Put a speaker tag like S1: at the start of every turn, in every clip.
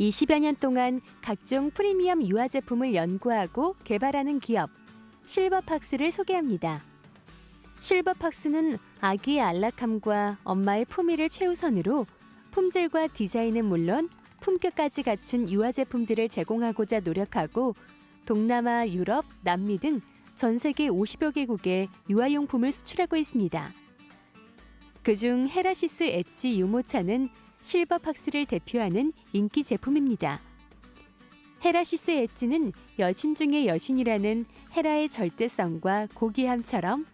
S1: 20여 년 동안 각종 프리미엄 유아 제품을 연구하고 개발하는 기업 실버팍스를 소개합니다. 실버팍스는 아기의 안락함과 엄마의 품위를 최우선으로 품질과 디자인은 물론 품격까지 갖춘 유아 제품들을 제공하고자 노력하고 동남아, 유럽, 남미 등 전 세계 50여 개국에 유아용품을 수출하고 있습니다. 그중 헤라시스 엣지 유모차는 실버 팍스를 대표하는 인기 제품입니다. 헤라시스 엣지는 여신 중의 여신이라는 헤라의 절대성과 고귀함처럼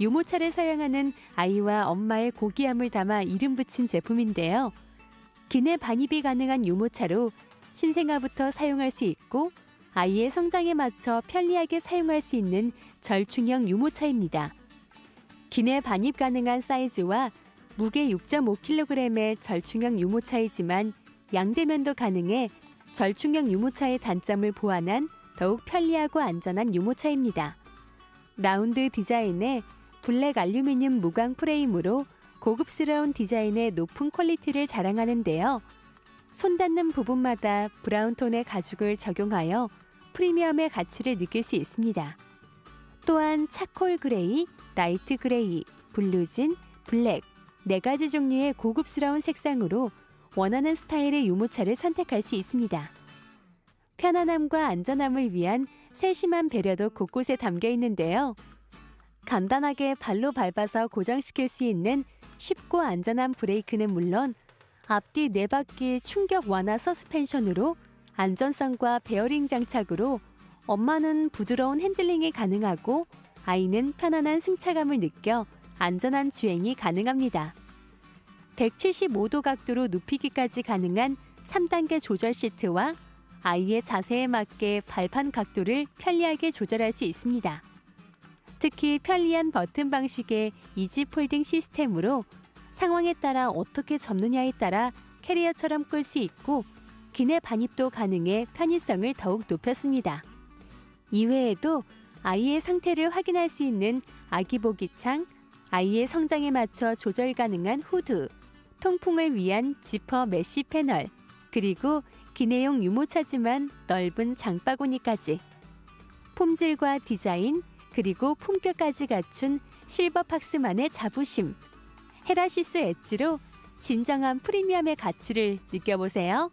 S1: 유모차를 사용하는 아이와 엄마의 고귀함을 담아 이름 붙인 제품인데요. 기내 반입이 가능한 유모차로 신생아부터 사용할 수 있고 아이의 성장에 맞춰 편리하게 사용할 수 있는 절충형 유모차입니다. 기내 반입 가능한 사이즈와 무게 6.5kg의 절충형 유모차이지만 양대면도 가능해 절충형 유모차의 단점을 보완한 더욱 편리하고 안전한 유모차입니다. 라운드 디자인에 블랙 알루미늄 무광 프레임으로 고급스러운 디자인의 높은 퀄리티를 자랑하는데요. 손 닿는 부분마다 브라운 톤의 가죽을 적용하여 프리미엄의 가치를 느낄 수 있습니다. 또한 차콜 그레이, 라이트 그레이, 블루진, 블랙 네 가지 종류의 고급스러운 색상으로 원하는 스타일의 유모차를 선택할 수 있습니다. 편안함과 안전함을 위한 세심한 배려도 곳곳에 담겨 있는데요. 간단하게 발로 밟아서 고정시킬 수 있는 쉽고 안전한 브레이크는 물론 앞뒤 네 바퀴 충격 완화 서스펜션으로 안전성과 베어링 장착으로 엄마는 부드러운 핸들링이 가능하고 아이는 편안한 승차감을 느껴 안전한 주행이 가능합니다. 175도 각도로 눕히기까지 가능한 3단계 조절 시트와 아이의 자세에 맞게 발판 각도를 편리하게 조절할 수 있습니다. 특히 편리한 버튼 방식의 이지 폴딩 시스템으로 상황에 따라 어떻게 접느냐에 따라 캐리어처럼 끌 수 있고 기내 반입도 가능해 편의성을 더욱 높였습니다. 이외에도 아이의 상태를 확인할 수 있는 아기 보기창, 아이의 성장에 맞춰 조절 가능한 후드, 통풍을 위한 지퍼 메쉬 패널, 그리고 기내용 유모차지만 넓은 장바구니까지 품질과 디자인 그리고 품격까지 갖춘 실버 팍스만의 자부심 헤라시스 엣지로 진정한 프리미엄의 가치를 느껴보세요.